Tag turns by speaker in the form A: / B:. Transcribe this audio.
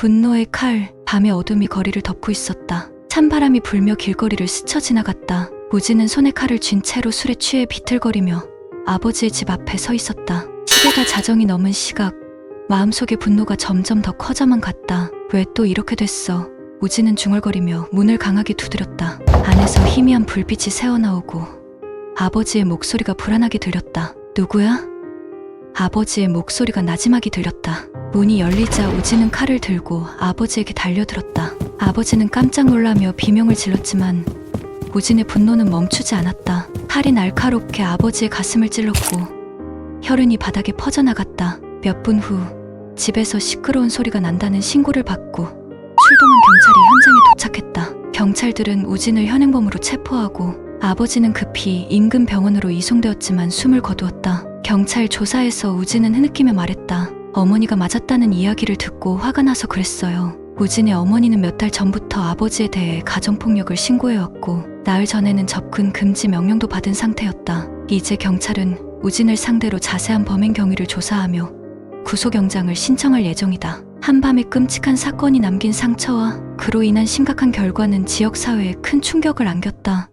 A: 분노의 칼, 밤의 어둠이 거리를 덮고 있었다. 찬바람이 불며 길거리를 스쳐 지나갔다. 우진은 손에 칼을 쥔 채로 술에 취해 비틀거리며 아버지의 집 앞에 서 있었다. 시계가 자정이 넘은 시각, 마음속의 분노가 점점 더 커져만 갔다. 왜 또 이렇게 됐어? 우진은 중얼거리며 문을 강하게 두드렸다. 안에서 희미한 불빛이 새어나오고 아버지의 목소리가 불안하게 들렸다. 누구야? 아버지의 목소리가 나지막이 들렸다. 문이 열리자 우진은 칼을 들고 아버지에게 달려들었다. 아버지는 깜짝 놀라며 비명을 질렀지만 우진의 분노는 멈추지 않았다. 칼이 날카롭게 아버지의 가슴을 찔렀고 혈흔이 바닥에 퍼져나갔다. 몇 분 후 집에서 시끄러운 소리가 난다는 신고를 받고 출동한 경찰이 현장에 도착했다. 경찰들은 우진을 현행범으로 체포하고 아버지는 급히 인근 병원으로 이송되었지만 숨을 거두었다. 경찰 조사에서 우진은 흐느끼며 말했다. 어머니가 맞았다는 이야기를 듣고 화가 나서 그랬어요. 우진의 어머니는 몇 달 전부터 아버지에 대해 가정폭력을 신고해왔고, 나흘 전에는 접근 금지 명령도 받은 상태였다. 이제 경찰은 우진을 상대로 자세한 범행 경위를 조사하며 구속영장을 신청할 예정이다. 한밤의 끔찍한 사건이 남긴 상처와 그로 인한 심각한 결과는 지역사회에 큰 충격을 안겼다.